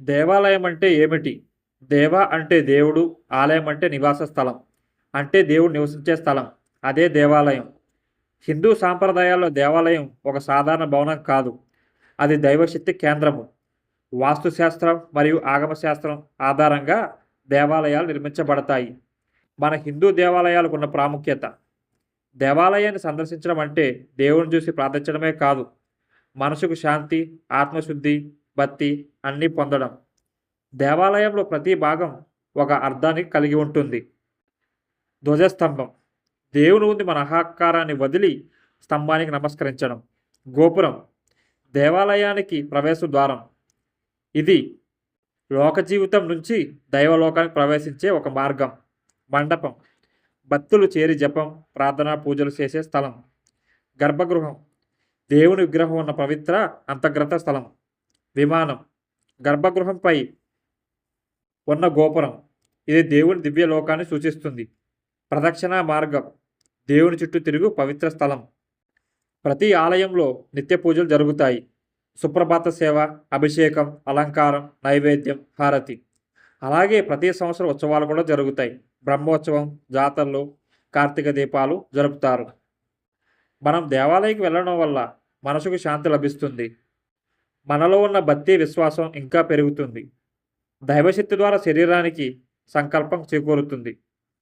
దేవాలయం అంటే ఏమిటి? దేవ అంటే దేవుడు ఆలయం అంటే నివాస స్థలం. అంటే దేవుడు నివసించే స్థలం. అదే దేవాలయం. హిందూ సాంప్రదాయాల్లో దేవాలయం ఒక సాధారణ భవనం కాదు. అది దైవశక్తి కేంద్రము. వాస్తుశాస్త్రం మరియు ఆగమశాస్త్రం ఆధారంగా దేవాలయాలు నిర్మించబడతాయి. మన హిందూ దేవాలయాలకు ఉన్న ప్రాముఖ్యత. దేవాలయాన్ని సందర్శించడం అంటే దేవుని చూసి ప్రార్థించడమే కాదు. మనసుకు శాంతి ఆత్మశుద్ధి బత్తి అన్నీ పొందడం. దేవాలయంలో ప్రతి భాగం ఒక అర్థాన్ని కలిగి ఉంటుంది. ధ్వజస్తంభం. దేవుని ఉంది మన అహంకారాన్ని వదిలి స్తంభానికి నమస్కరించడం. గోపురం. దేవాలయానికి ప్రవేశ ద్వారం. ఇది లోక జీవితం నుంచి దైవలోకానికి ప్రవేశించే ఒక మార్గం. మండపం. భక్తులు చేరి జపం ప్రార్థన పూజలు చేసే స్థలం. గర్భగృహం. దేవుని విగ్రహం ఉన్న పవిత్ర అంతర్గత స్థలం. విమానం గర్భగృహంపై ఉన్న గోపురం. ఇది దేవుని దివ్య లోకాన్ని సూచిస్తుంది. ప్రదక్షిణ మార్గం. దేవుని చుట్టూ తిరుగు పవిత్ర స్థలం. ప్రతి ఆలయంలో నిత్య పూజలు జరుగుతాయి. సుప్రభాత సేవ అభిషేకం అలంకారం నైవేద్యం హారతి. అలాగే ప్రతి సంవత్సరం ఉత్సవాలు కూడా జరుగుతాయి. బ్రహ్మోత్సవం జాతరలు కార్తీక దీపాలు జరుపుతారు. మనం దేవాలయంకి వెళ్ళడం వల్ల మనసుకు శాంతి లభిస్తుంది. మనలో ఉన్న భక్తి విశ్వాసం ఇంకా పెరుగుతుంది. దైవశక్తి ద్వారా శరీరానికి సంకల్పం చేకూరుతుంది.